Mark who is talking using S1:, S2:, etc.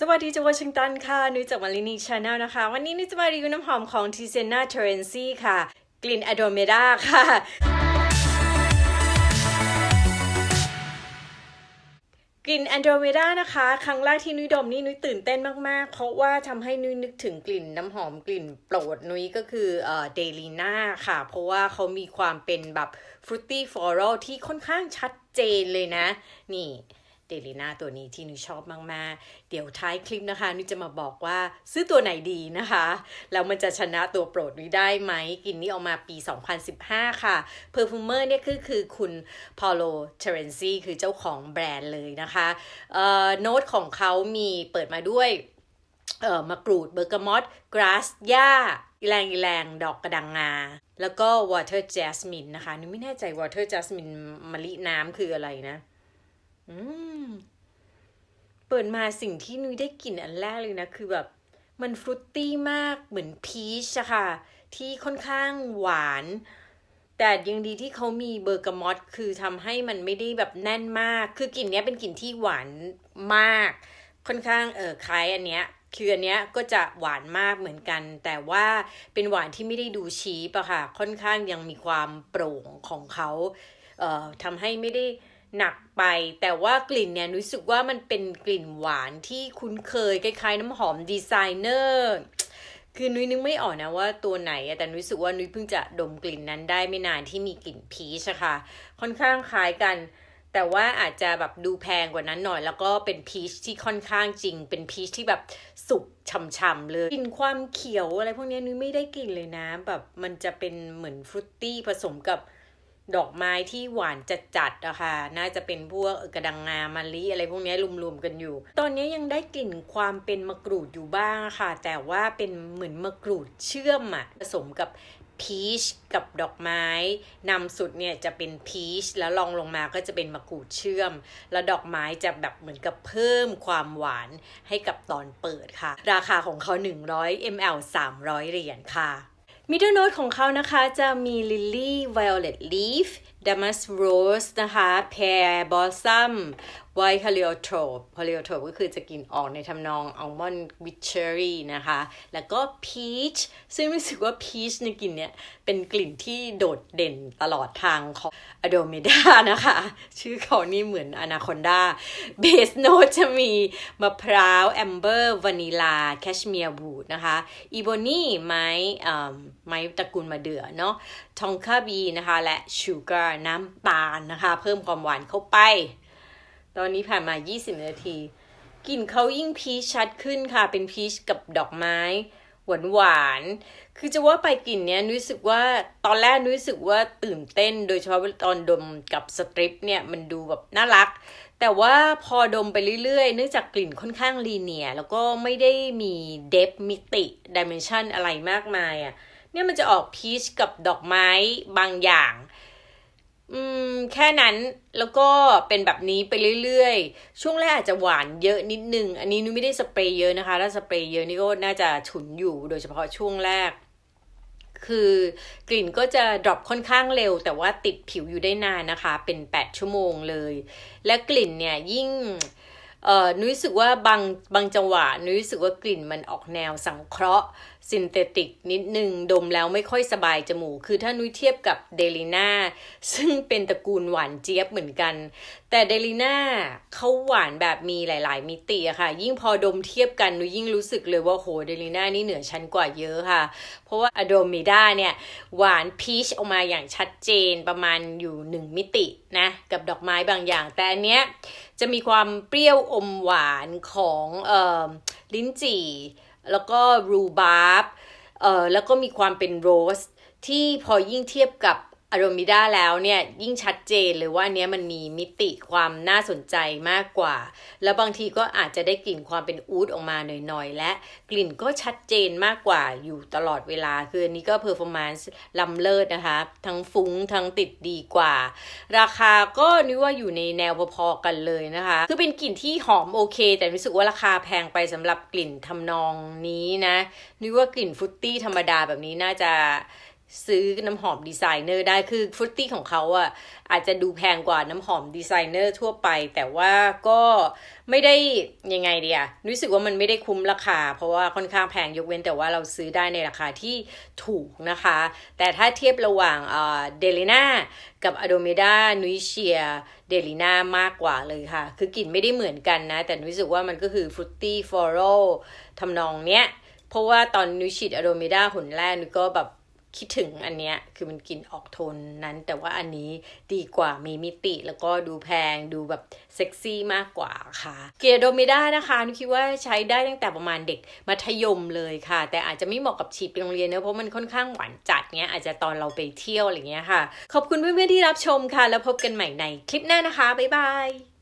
S1: สวัสดีจากวอชิงตันค่ะ นุ้ยจากมารินีชาแนลนะคะ วันนี้นุ้ยจะมารีวิวน้ำหอมของ t i s e n a t e r e n c y ค่ะ กลิ่น a d o m e d a ค่ะ กลิ่น Andromeda นะคะ ครั้งแรกที่นุ้ยดมนี่นุ้ยตื่นเต้นมาก ๆ เพราะว่าทำให้นุ้ยนึกถึงกลิ่นน้ำหอมกลิ่นโปรดนุ้ยก็คือเอ่อเดลีน่าค่ะ เพราะว่าเขามีความเป็นแบบฟรุตตี้ฟลอรัลที่ค่อนข้างชัดเจนเลยนะ นี่ เดลีน่าตัวนี้ที่นุ้ชอบมาก ๆ เดี๋ยวท้ายคลิปนะคะนุ้จะมาบอกว่าซื้อตัวไหนดีนะคะ แล้วมันจะชนะตัวโปรดนุ้ได้ไหมกินนี้ออกมาปี 2015 ค่ะเพอร์ฟูเมอร์เนี่ยคือคือคุณพอโลเทเรนซีคือเจ้าของแบรนด์เลยนะคะเอ่อโน้ตของเขามีเปิดมาด้วยเอ่อมะกรูดเบอร์กามอตกราสหญ้าอีแรงอีแรงดอกกระดังงา แล้วก็วอเตอร์จ s สมินนะคะนึกไม่แน่ใจวอเตอร์จ s สมินมะลิน้ำคืออะไรนะ อืม เปิดมาสิ่งที่นุ้ยได้กลิ่นอันแรกเลยนะ คือแบบ มันฟรุตตี้มากเหมือนพีชอะค่ะ ที่ค่อนข้างหวาน แต่ยังดีที่เขามีเบอร์กามอตคือทำให้มันไม่ได้แบบแน่นมาก คือกลิ่นเนี้ยเป็นกลิ่นที่หวานมาก ค่อนข้างเออคล้ายอันเนี้ยคืออันเนี้ยก็จะหวานมากเหมือนกัน แต่ว่าเป็นหวานที่ไม่ได้ดูชีปอะค่ะ ค่อนข้างยังมีความโปร่งของเขาเอ่อทำให้ไม่ได้ หนักไป แต่ว่ากลิ่นเนี่ยรู้สึกว่ามันเป็นกลิ่นหวานที่คุ้นเคยคล้ายๆ น้ำหอมดีไซเนอร์คือนุ้ยนึกไม่ออกนะว่าตัวไหนแต่นุ้ยรู้สึกว่านุ้ยเพิ่งจะดมกลิ่นนั้นได้ไม่นานที่มีกลิ่นพีชอะค่ะ ค่อนข้างคล้ายกัน แต่ว่าอาจจะแบบดูแพงกว่านั้นหน่อย แล้วก็เป็นพีชที่ค่อนข้างจริง เป็นพีชที่แบบสุกช่ำๆเลยกลิ่นความเขียวอะไรพวกนี้นุ้ยไม่ได้กลิ่นเลยนะ แบบมันจะเป็นเหมือนฟรุตตี้ผสมกับ ดอกไม้ที่หวานจัดๆอะค่ะน่าจะเป็นพวกกระดังงามะลิอะไรพวกนี้รวมๆกันอยู่ ตอนนี้ยังได้กลิ่นความเป็นมะกรูดอยู่บ้างะค่ะ แต่ว่าเป็นเหมือนมะกรูดเชื่อมอะผสมกับพีชกับดอกไม้นำสุดเนี่ยจะเป็นพีชแล้วลองลงมาก็จะเป็นมะกรูดเชื่อม แล้วดอกไม้จะแบบเหมือนกับเพิ่มความหวานให้กับตอนเปิดค่ะ ราคาของเขา 100 ml 300 เหรียญค่ะ Middle note ของเขานะคะจะมี Lily Violet Leaf Damask Rose นะคะ Pear Blossom White Heliotrope Heliotrope ก็คือจะกลิ่นออกในทำนอง Almond with Cherry นะคะ แล้วก็ Peach ซึ่งรู้สึกว่า Peach ในกลิ่นเนี้ยเป็นกลิ่นที่โดดเด่นตลอดทางของ Adomeda นะคะ ชื่อเขานี่เหมือน Anaconda Base Note จะมีมะพร้าว Amber Vanilla Cashmere Wood นะคะ Ebony ไม้เอ่อไม้ตระกูลมาเดือเนาะทองคาบีนะคะ และชูการน้ำตาลนะคะ เพิ่มความหวานเข้าไป ตอนนี้ผ่านมา 20 นาทีกลิ่นเขายิ่งพีชชัดขึ้นค่ะ เป็นพีชกับดอกไม้หวานหวาน คือจะว่าไปกลิ่นเนี้ยนุ้ยรู้สึกว่าตอนแรกนุ้ยรู้สึกว่าตื่นเต้น โดยเฉพาะตอนดมกับสตริปเนี่ยมันดูแบบน่ารัก แต่ว่าพอดมไปเรื่อยๆ เนื่องจากกลิ่นค่อนข้างลีเนีย แล้วก็ไม่ได้มีเดฟมิติดิเมนชันอะไรมากมายอะ่ะ เนี่ยมันจะออกพีชกับดอกไม้บางอย่าง อืมแค่นั้นแล้วก็เป็นแบบนี้ไปเรื่อยๆ ช่วงแรกอาจจะหวานเยอะนิดนึง อันนี้นุ้ยไม่ได้สเปรย์เยอะนะคะ ถ้าสเปรย์เยอะนี่ก็น่าจะฉุนอยู่โดยเฉพาะช่วงแรก คือกลิ่นก็จะดรอปค่อนข้างเร็ว แต่ว่าติดผิวอยู่ได้นานนะคะ เป็น 8 ชั่วโมงเลย และกลิ่นเนี่ยยิ่งเอ่อนุ้ยรู้สึกว่าบางบางจังหวะนุ้ยรู้สึกว่ากลิ่นมันออกแนวสังเคราะห์ ซินเทติกนิดนึง ดมแล้วไม่ค่อยสบายจมูก คือถ้านุ้ยเทียบกับเดลิน่าซึ่งเป็นตระกูลหวานเจี๊ยบเหมือนกัน แต่เดลิน่าเขาหวานแบบมีหลาย ๆ มิติอะค่ะ ยิ่งพอดมเทียบกันนุ้ยยิ่งรู้สึกเลยว่าโหเดลิน่านี่เหนือชั้นกว่าเยอะค่ะ เพราะว่าอะโดมิด้าเนี่ย หวานพีชออกมาอย่างชัดเจนประมาณอยู่หนึ่งมิตินะกับดอกไม้บางอย่าง แต่อันเนี้ยจะมีความเปรี้ยวอมหวานของเอ่อ ลิ้นจี่ แล้วก็รูบาร์บเอ่อแล้วก็มีความเป็นโรสที่พอยิ่งเทียบกับ อ r รมิดาแล้วเนี่ยยิ่งชัดเจนเลยว่าเนี้ยมันมีมิติความน่าสนใจมากกว่า แล้วบางทีก็อาจจะได้กลิ่นความเป็นอูดออกมาหน่อยๆ และกลิ่นก็ชัดเจนมากกว่าอยู่ตลอดเวลา คืออันนี้ก็เพอร์ฟอร์แมนซ์ล้ำเลิศนะคะ ทั้งฟุ้งทั้งติดดีกว่า ราคาก็นึกว่าอยู่ในแนวพอๆกันเลยนะคะ คือเป็นกลิ่นที่หอมโอเค แต่รู้สึกว่าราคาแพงไปสำหรับกลิ่นทำนองนี้นะนึกว่ากลิ่นฟุตตี้ธรรมดาแบบนี้น่าจะ ซื้อน้ำหอมดีไซเนอร์ได้คือฟรุตตี้ของเขาอะอาจจะดูแพงกว่าน้ำหอมดีไซเนอร์ทั่วไป แต่ว่าก็ไม่ได้ยังไงเดียรู้สึกว่ามันไม่ได้คุ้มราคา เพราะว่าค่อนข้างแพงยกเว้นแต่ว่าเราซื้อได้ในราคาที่ถูกนะคะ แต่ถ้าเทียบระหว่างเดลิน่ากับอโดเมดานุยเชียเดลิน่ามากกว่าเลยค่ะ คือกลิ่นไม่ได้เหมือนกันนะ แต่รู้สึกว่ามันก็คือฟรุตตี้ฟลอรัลทำนองเนี้ยเพราะว่าตอนนุยฉีดอโดเมดาหุ่นแรกนุก็แบบ คิดถึงอันเนี้ยคือมันกลิ่นออกโทนนั้น แต่ว่าอันนี้ดีกว่ามีมิติแล้วก็ดูแพงดูแบบเซ็กซี่มากกว่าค่ะเกียร์โดเมดานะคะนุคิดว่าใช้ได้ตั้งแต่ประมาณเด็กมัธยมเลยค่ะ แต่อาจจะไม่เหมาะกับฉีดไปโรงเรียนเนะเพราะมันค่อนข้างหวานจัดเนี้ยอาจจะตอนเราไปเที่ยวอะไรเงี้ยค่ะ ขอบคุณเพื่อนๆที่รับชมค่ะ แล้วพบกันใหม่ในคลิปหน้านะคะบ๊ายบาย